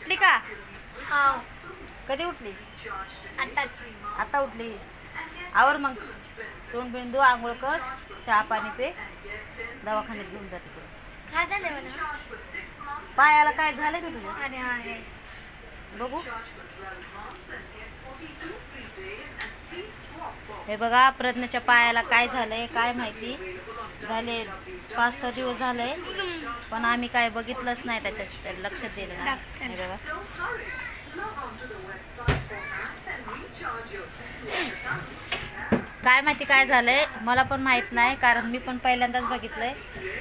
उठली का? हो. कधी उठली? आताच. आता उठली. आवर मग. तोंड बिंदू आंघोळ कर चहा पाणी पे दवाखान्यात घेऊन जाते काय झालं मला पायाला काय झालं का तुझ्या अरे हा हे बघू. हे बघा प्रज्ञाच्या पायाला काय झालंय काय माहिती? झाले पाच सहा दिवस झाले. पण आम्ही काय बघितलंच नाही त्याच्यात त्या लक्ष दिलं नाही. काय माहिती काय झालंय? मला पण माहीत नाही कारण मी पण पहिल्यांदाच बघितलंय.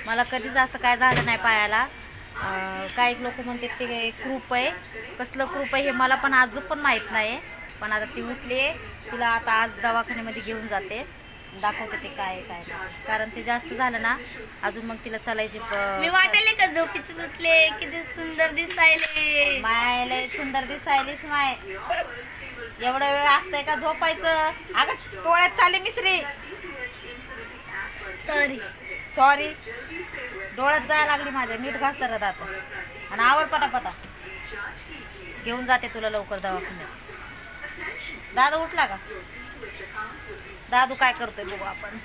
मला कधीच असं काय झालं नाही पायाला. काही लोक म्हणतात ते क्रूप आहे. कसलं क्रूप आहे हे मला पण अजून पण माहीत नाही पण आता ती उठली आहे तिला आता आज दवाखान्यामध्ये घेऊन जाते. दाखवते ते काय काय कारण ते जास्त झालं ना अजून मग तिला चालायची मी वाटायले का झोपेतून उठले? किती सुंदर दिसायले. माय लय सुंदर दिसायलीस माय. एवढा वेळ असतंय का झोपायचं? अगं डोळ्यात चालले मिसरी. सॉरी सॉरी डोळ्यात जायला लागली माझ्या नीट घास दात. आणि आवड पटापटा. घेऊन जाते तुला लवकर दवाखान्यात. दादा उठला का? दादू काय करतोय बघू आपण.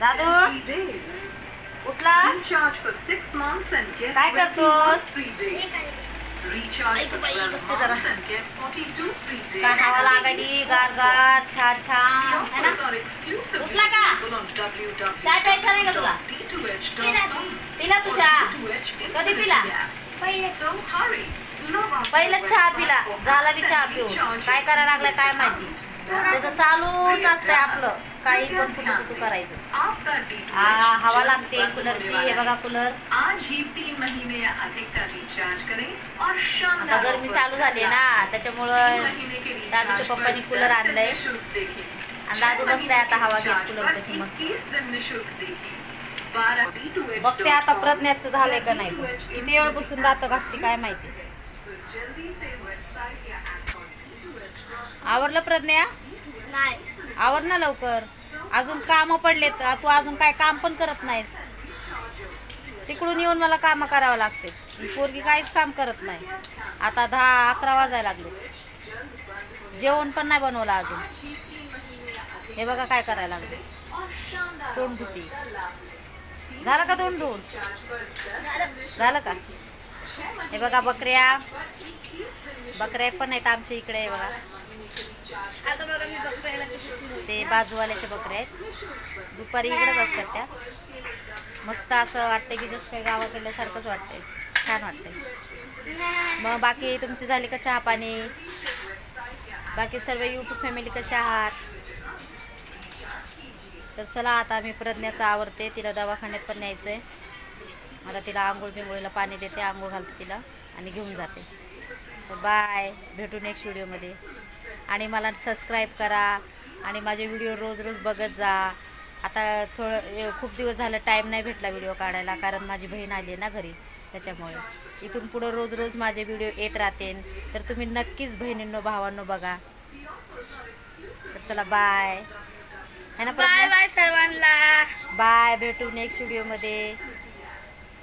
दादू उठला. काय करतोस? बसते जरा. काय हवा लागायली? गार गार छान छान है ना? चाय प्यायचा नाही का तुला पिला तू चहा कधी पिला पहिले चहा पिला झाला बी चहा पिऊन. काय करायला लागलाय काय माहिती? त्याचं चालूच असतंय आपलं. काही पण कुठं कुठं करायचं. हा हवा लागते कूलरची हे बघा कूलर ही आता गरमी चालू झाली ना त्याच्यामुळं दादूच्या पप्पानी कूलर आणलंय. आणि दादू बसलाय आता हवा घेत कूलर कशी मस्त इक्कीस दिन निशुल्क देखें बारह D2H बघते आता प्रज्ञाचं झालंय का नाही. किती वेळ बसून दात घासते काय माहिती. आवरलं प्रज्ञा? नाही. आवर ना लवकर. अजून काम पडलेत. तू अजून काय काम पण करत नाहीस. तिकडून येऊन मला काम करावं लागते. पोरगी काहीच काम करत नाही. आता दहा अकरा वाजायला लागले. जेवण पण नाही बनवलं अजून. हे बघा काय करायला लागले. तोंड धुती झालं का तोंड धुवून झालं का? हे बघा बकऱ्या. बकऱ्या पण आहेत आमच्या इकडे हे बघा. आता बघा मी फिरवते. ते बाजूवाल्याच्या बकऱ्या आहेत. दुपारी इकडेच असतात त्या. मस्त असं वाटतं की जसं काही गावाकडल्यासारखंच वाटतंय. छान वाटतंय. मग बाकी तुमची झाली का चहा पाणी? बाकी सर्व यूट्यूब फॅमिली कशा आहात? तर चला आता मी प्रज्ञाचं आवडते तिला दवाखान्यात पण न्यायचं आहे आता तिला आंघोळ बिंघोळीला पाणी देते आंघोळ घालते तिला आणि घेऊन जाते. तर बाय भेटू नेक्स्ट व्हिडिओमध्ये आणि मला सबस्क्राईब करा आणि माझे व्हिडिओ रोज रोज बघत जा. आता थोडं खूप दिवस झालं टाईम नाही भेटला व्हिडिओ काढायला कारण माझी बहीण आली आहे ना घरी. त्याच्यामुळे. इथून पुढं रोज रोज माझे व्हिडिओ येत राहतील तर तुम्ही नक्कीच बहिणींनो भावांनो बघा. तर चला बाय है ना बाय? बाय सर्वांना बाय भेटू नेक्स्ट व्हिडिओमध्ये